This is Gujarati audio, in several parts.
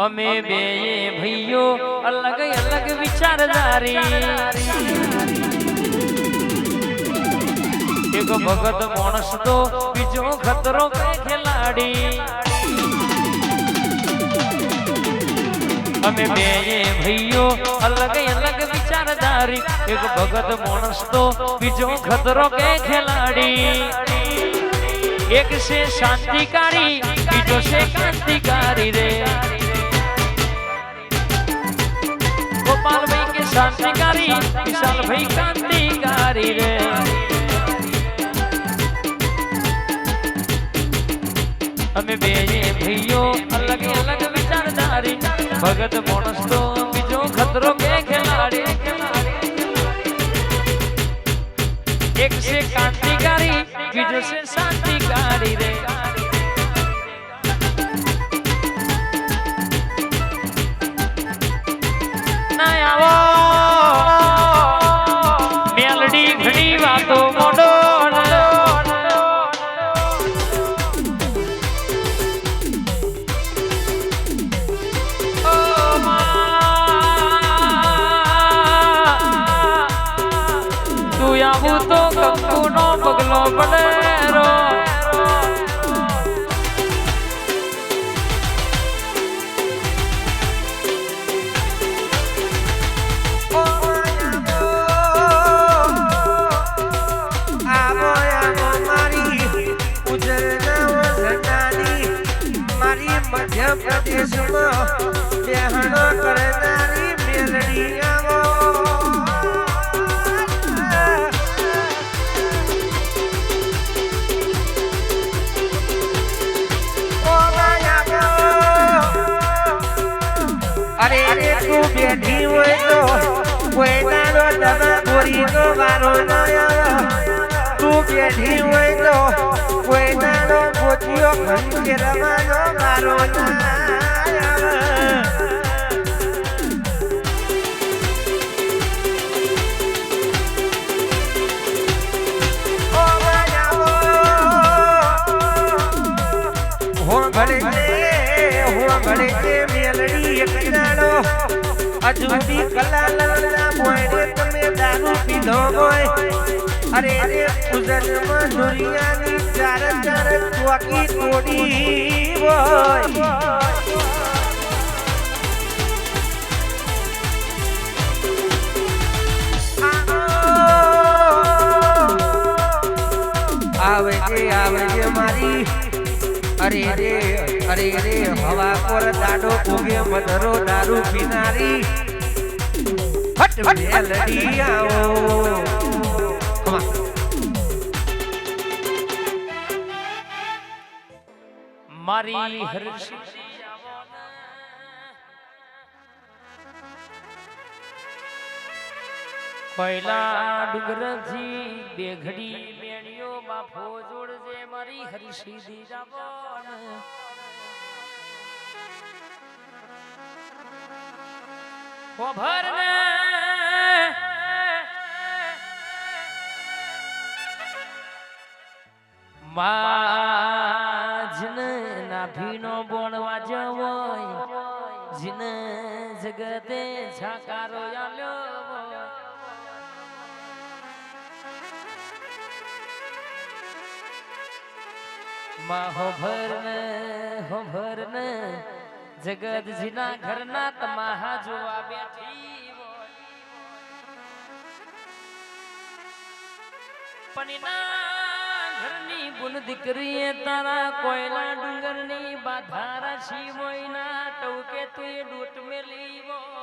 અમે બે ભાઈઓ અલગ અલગ વિચારધારી એક ભગત માણસ તો બીજો ખતરો કે ખેલાડી અમે બે ભાઈઓ અલગ અલગ વિચારધારી એક ભગત માણસ તો બીજો ખતરો કે ખેલાડી એક છે શાંતિકારી બીજો છે ક્રાંતિકારી રે ગોપાલભાઈ કે શાંતિકારી વિશાલભાઈ ક્રાંતિકારી રે. અમે બે ભાઈઓ અલગ અલગ વિચારધારી, ભગત માણસ તો મધ્યપ્રદેશમાં બેહણો કરનારી મેલડી આવો અરે તું બેઠી હોય તો કોઈ દાડો દવા ગોરીનો વારો ન ગોચીઓ ઘંટી રવાનો હો ભલે હો ભલે મેલડી એક દાડો અજુબી કલા લલના મોયને તમે દારૂ પીધો હોય. અરે રે ઉજનમાં દુનિયાની ચાર ચાર ચોકી તોડી હોય. આવે. છે આવે છે મારી. અરે રે અરે રે હવા પર દાડો ઉગે મધરો દારૂ પીનારી. હટ મેલડી આવો. મારી હર્ષિ કોયલા ડુંગરથી બે બેણીઓ બાફો જોડજે મારી હર્ષિ દીજાવન ખોભર માજન નાભીનો બોણવા જવોય જીન જગતે છાકારો આલ્યો. માં હો ભર ને હો ભર ને જગત જીના ઘરના તમાહા જોવા બેઠી પણ ઘરની બુન દીકરીએ તારા કોયલા ડુંગરની બાધારા છી મોયના ટવકે તું ડૂટ મેલી હોય.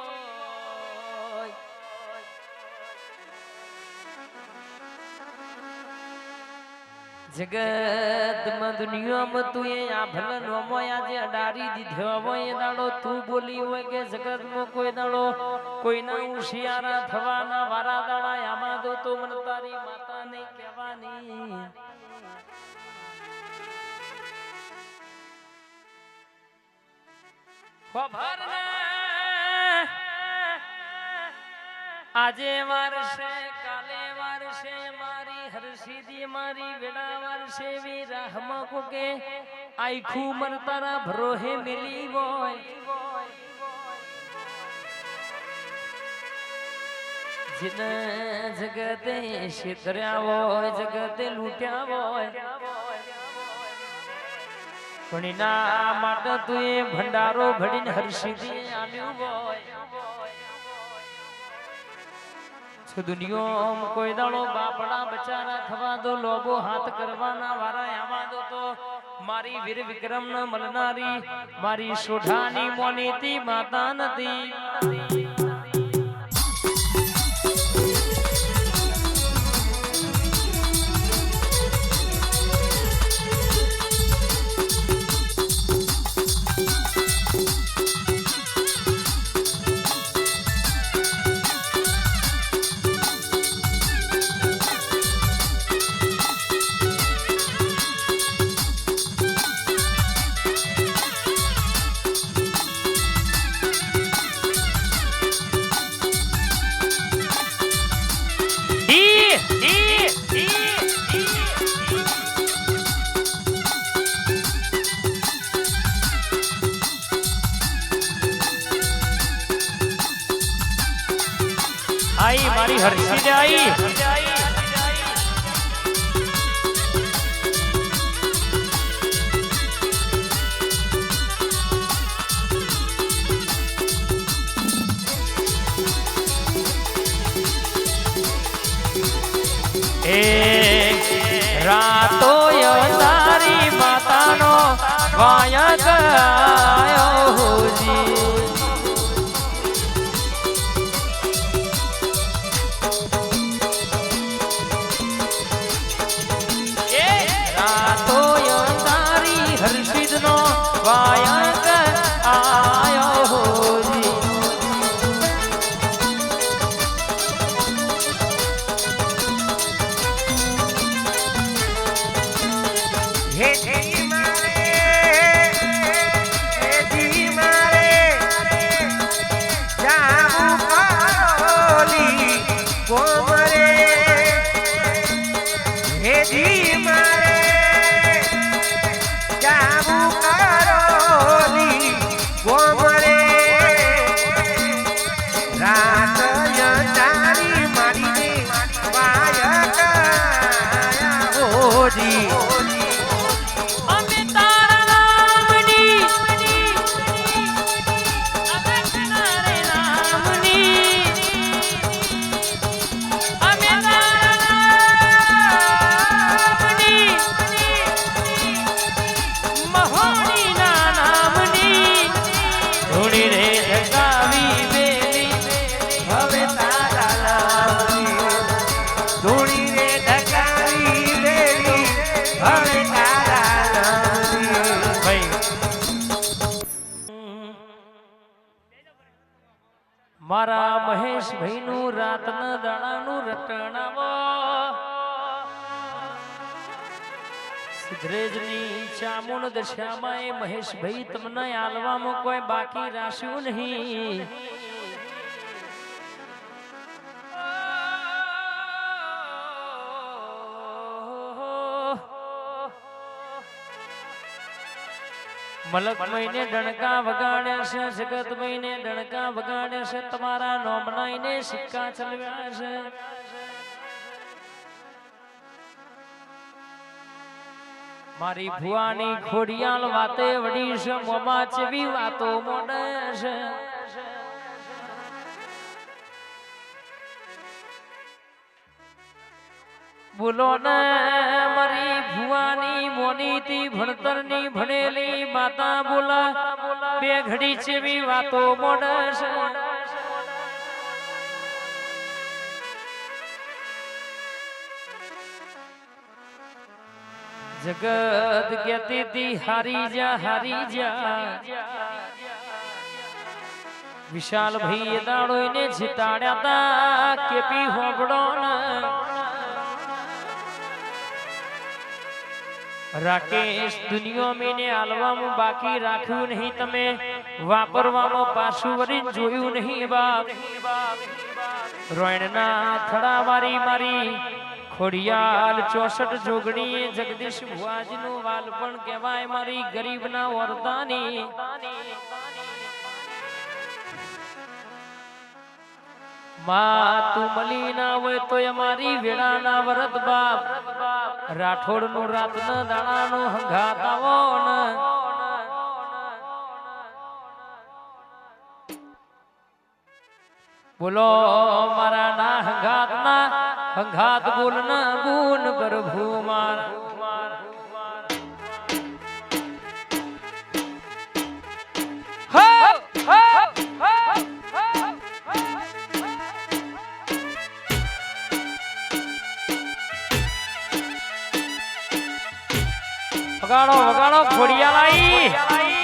જગતમાં દુનિયામાં તું એ આ ભલન નોમો આજે અડારી દીધો એ દાડો તું બોલી હોય કે જગતમાં કોઈ દાડો કોઈના હોશિયારા થવાના વારા દાડા આમાં તો તો મને તારી માતા નહીં કહેવાની. આજે વારસે કાલે વારસે મારી એ મારી વેડાવાર સેવી રાહમાં કોકે આખું મન તારા ભરોહે મિલી હોય. જીન જગતે શેતર્યા હોય, જગતે લૂંટ્યા હોય. પણ એના માટે તું ભંડારો ભરીને હર્ષિથી આન્યું હોય. દુનિયામાં કોઈ દાડો બાપડા બચારા થવા દો, લોબો હાથ કરવાના વારા આવા દો તો મારી વીર વિક્રમ ન મળનારી મારી સોઢાની મોનીતી માતા નથી. આઈ મારી હર્ષિદ આઈ. એ રાતો તારી માતાનો વાયક આયો હોજી. રાતના દણાનું રટણાવો સિદ્ધરેજની ચામુંડ દશામાં એ મહેશભાઈ તમને આલવામાં કોઈ બાકી રાખ્યું નહીં. મલક મહિને ડણકા વગાડ્યા છે, જગત મહિને ડણકા વગાડ્યા છે, તમારા નોમનાઈને સિક્કા ચલવ્યા છે. મારી ભુવાની ખોડિયાલ વાતે વડી છે, મોમાં ચેવી વાતો મોડે છે. બોલો ને મારી ભુવાની મોનીતી ભણતરની ભણેલી માતા બોલા, બે ઘડી ચેવી વાતો મોડે છે જગત કે તી હારી જા હારી જા. વિશાલ ભાઈ એ દાડો એને જીતાડ્યા તા, કેપી હોબડો રાકેશ, દુનિયા મેને આલવામાં બાકી રાખ્યું નહીં તમે. વાપરવામાં પાછું વળી જોયું નહીં બાપ. રોયણના થડા મારી મારી ખોડિયાલ ચોસઠ જોગણી જગદીશ ભુવાજીનું વાલપણ કહેવાય મારી ગરીબના વરદાની. માં તું મળી હોય તો અમારી વેળાના વરત બાપ. રાઠોડનું રાત ન દાણા નો હંગાત આવો ને. બોલો મારા ના હંગાત ના હંગાત બોલ ના ગુણ પ્રભુ મારા વગાડો વગાડો ખોડિયાલાઈ.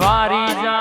વારી જાવું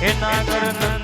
હે નાગર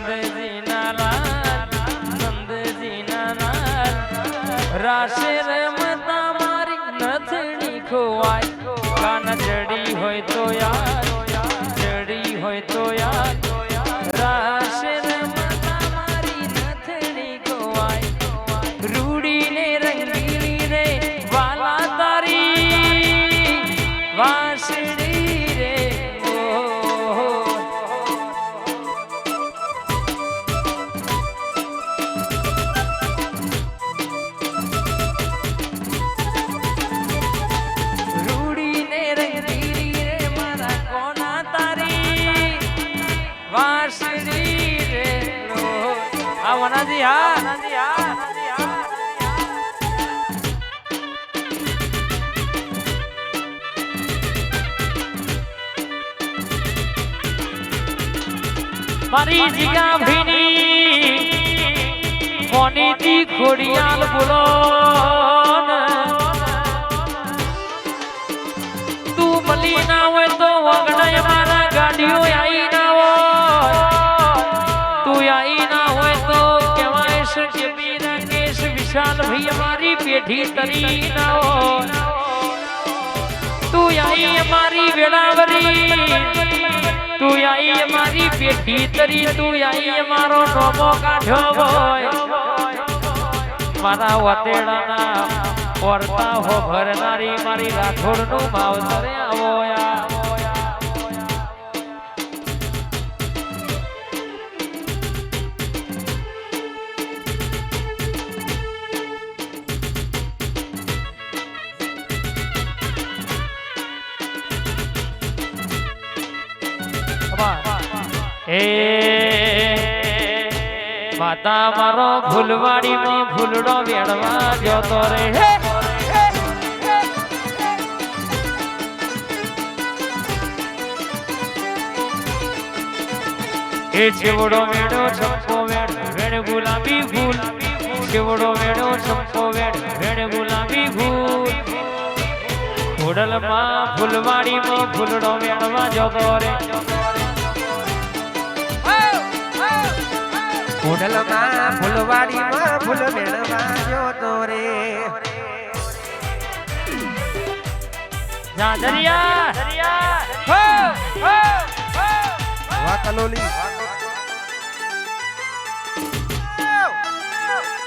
વાસળી રે વનાજી હા વનાજી હા. વનાજી હા મારી જીગા ભીની મોનીતી ખોડિયાલ બોલો તું મલી ના હોય તો વગડાય અમારી પેઢી તરી ના હોય તું આઈ અમારી વેળાવરી, તું આઈ અમારી પેઢી તરી, તું આઈ અમારો નોમો કાઢ્યો હોય. મારા વતેડાના વર્તા હો ભરનારી મારી રાઠોડનું માવતરે આવો એ માતા મારો ફૂલવાડીમાં ફૂલડો વેડવા જતો રે. હે એ છેવડો વેણો છપ્પો વેડ વેડ ગુલાબી ફૂલ. છેવડો વેણો છપ્પો વેડ વેડ ગુલાબી ફૂલ. ખોડલમાં ફૂલવાડીમાં ફૂલડો વેણવા જતો રે. ફૂડલમાં ફૂલવાડીમાં ફૂલ મેળવા જોતો રે. જાદરિયા હો હો વાહ કલોલી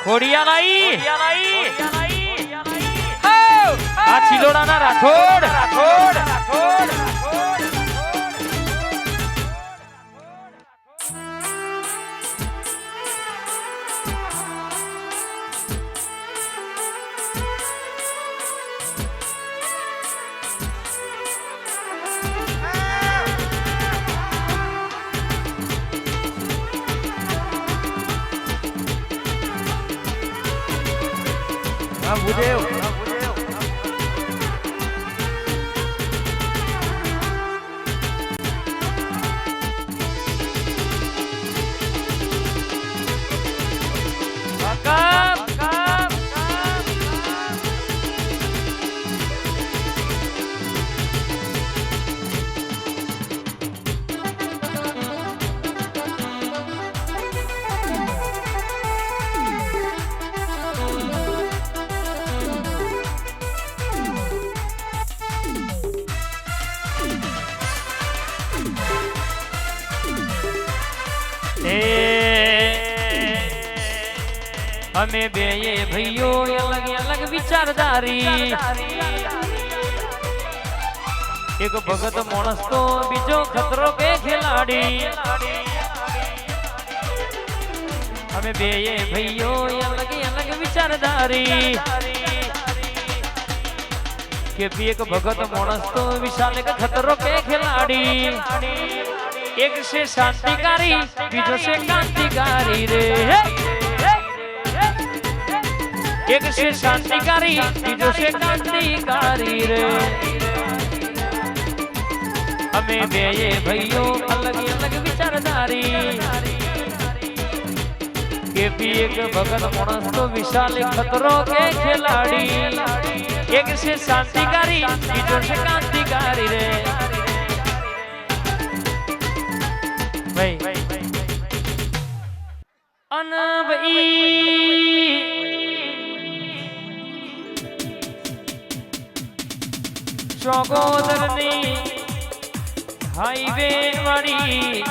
ખોડિયાલાઈ આ છિલોડાના રાઠોડ! રાઠોડ રાઠોડ! Fudeu! એ અમે બે ભાઈઓ અલગ અલગ વિચારધારી એક ભગત માણસ તો બીજો ખતરો કે ખેલાડી અમે બે ભાઈઓ અલગ અલગ વિચારધારી કે બી એક ભગત માણસ તો વિશાલ એક ખતરો કે ખેલાડી એક છે શાંતિકારી બીજો છે ક્રાંતિકારી રે એક છે શાંતિકારી બીજો છે ક્રાંતિકારી રે અમે બે ભાઈઓ અલગ અલગ વિચારધારી કે બી એક ભગત માણસ તો વિશાલ એક ખતરો કે ખેલાડી એક છે શાંતિકારી બીજો છે ક્રાંતિકારી રે ભાઈ. અન ચોગોદરની હાઈવે વાળી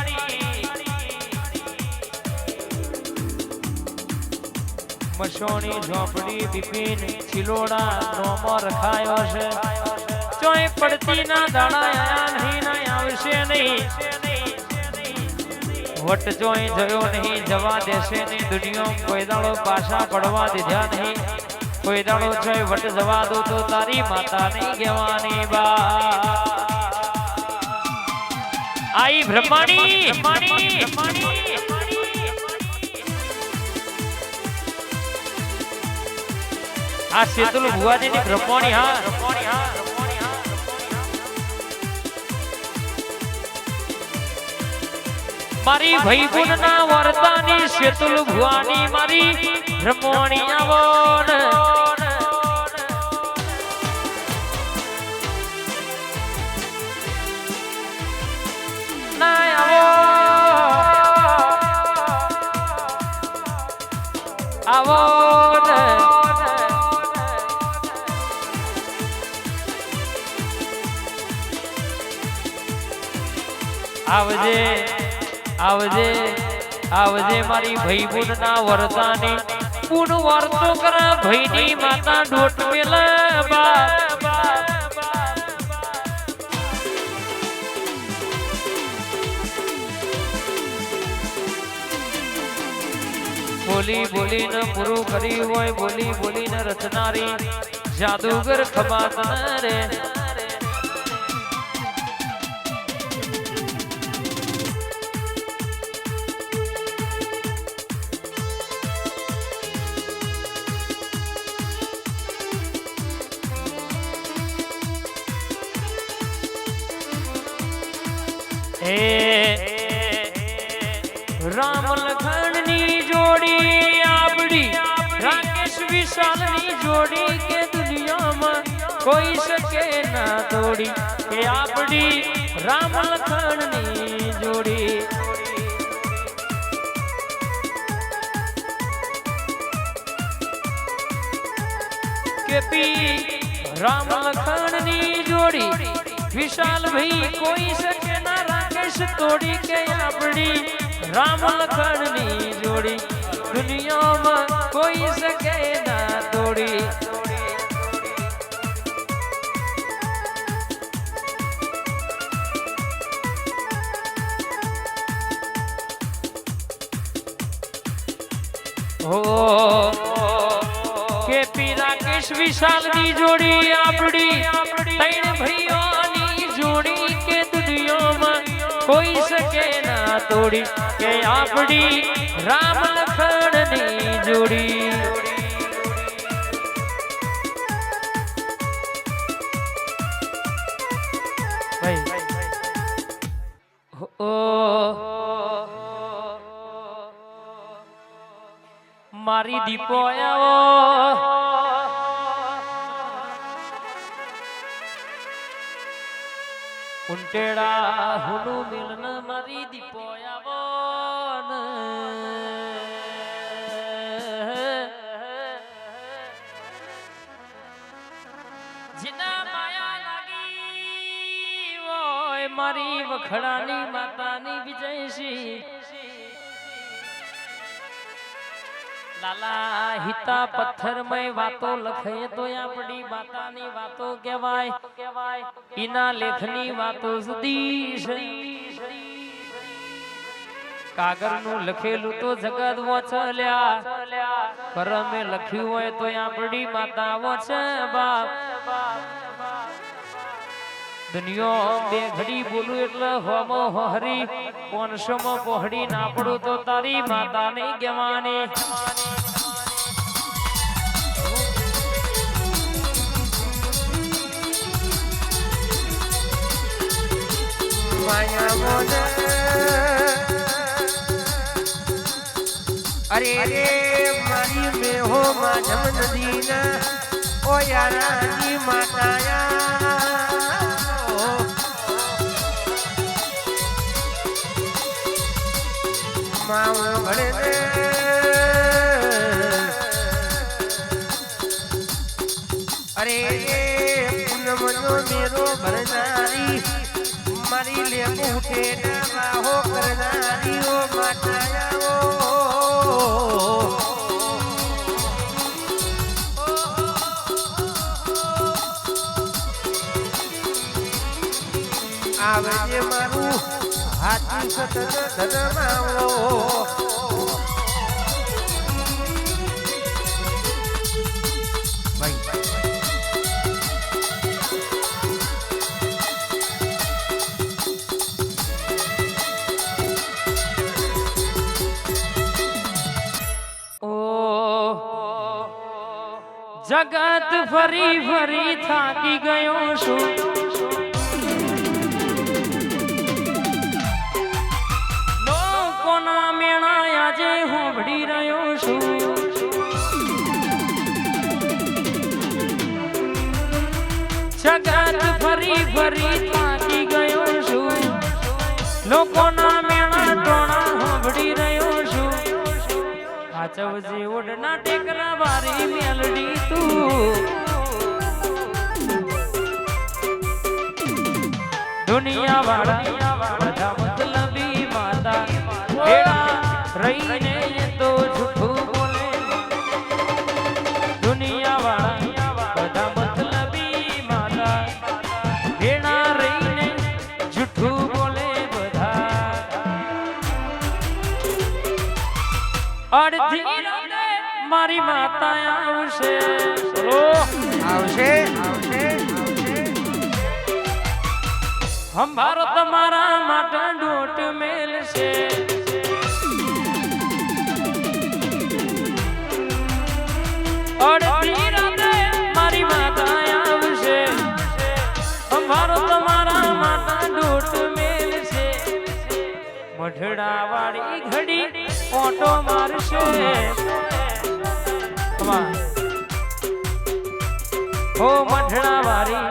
મસોણી ઝોપડી બિપિન ચિલોડા નોમો રખાયો છે. ચોય પડતી ના નહીં આવશે નહીં. વટ જોઈ જયો નહીં, જવા દેશે નહીં દુનિયા કોઈ દાડો પાછા પડવા દીધા નહીં. કોઈ દાડો જોઈ વટ જવા દો તો તારી માતા નહીં કહેવાની બા આઈ બ્રહ્માણી! આ શેતુલ ભુવાજી ની બ્રહ્માણી, હા. મારી ભાઈ ના વરદાની શેતુલ ભુવાની મારી રમોણી આવોન આવો. આવજે. આવજે આવજે મારી ભાઈ બુન ના વરતાની પૂન વાર્તો કરા ભાઈની માતા ડોટ મેલા બા બોલી બોલીને પૂરું કર્યું હોય, બોલી બોલીને રચનારી જાદુગર ખબાત રે. હે રામ લખણની જોડી આપડી રાકેશ વિશાલની જોડી કે દુનિયામાં કોઈ શકે ના તોડી. કે આપડી રામ લખણની જોડી. કે રામ લખણની જોડી વિશાલ ભાઈ કોઈ શકે રાકેશ તોડી કે આપણી રામ લખણની જોડી. દુનિયામાં કોઈ શકે ના તોડી. કે પી રાકેશ વિશાલની જોડી આપણી. ત્રણ ભાઈઓની તોડી કે આપડી રામ લખણની જોડી મારી દીપો આવ્યા મારી જીના માયા લાગી હોય મારી વખડાની માતાની વિજયશ્રી લાલા હિતા પથ્થરમય વાતો લખે તો આપણી માતાની વાતો કહેવાય. કહેવાય એના લેખની વાતો સુધી છે. કાગળનું લખેલું તો જગત વચલ્યા. અમે લખ્યું હોય તો આપણી માતા વચે બાપ. દુનિયો બે ઘડી બોલું એટલે હોમો હરી પોનસોમાં પહોળી ના પડું તો તારી માતા નહીં ગવાની. માયા અરે રે મારી મેહો માધવ નદીના ઓ યારાની માતાયા. માવ ભણે અરે પૂનમનો મેરો ભરનારી મારી લેબુ ઉઠે ના આવજે મારું હાથી સતત ધનમાવો. જગત ફરી ફરી થાકી ગયો છું. જગત ફરી ફરી થાકી ગયો છું. લોકોના મેળા ટોણા સાંભળી રહ્યો છું. આચવજે ઓઢના ટેકરા વારી મેલડી તું. દુનિયા વાળા બધા મતલબી માતા રહીને મારી માતા આવશે ચલો આવશે આવશે આવશે હંભારો તમારા માટે ડોટ મેલશે અડધી રાતે મારી માતા આવશે હંભારો તમારા માટે ડોટ મેલશે મઢડા વાળી ઘડી ઓટો મારશે On. હો મઢડા વારી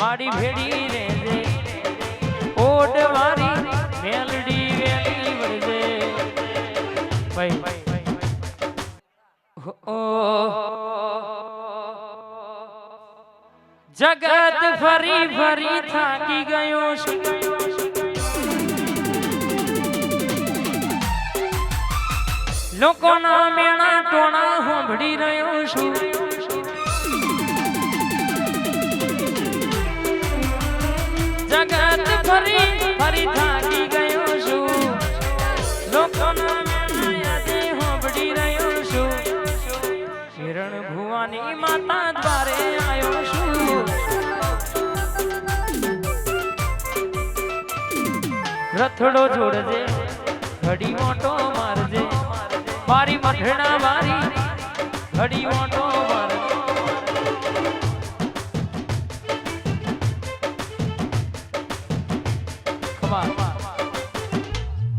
મારી ભેડી રે રે ઓડ વારી મેલડી વેલી વળજે. ભાઈ ઓ જગત ફરી ફરી થાકી ગયો છું. લોકોના મેણા ટોણા હોંભળી રહ્યો છું. જગત ફરી ફરી થાકી ગયો છું. લોકોના કિરણ ભુવાની માતા દ્વારે આવ્યો છું. રથડો જોડજે, ઘડી મોટો મારજે. મારી મઠણા મારી ઘડી મોટો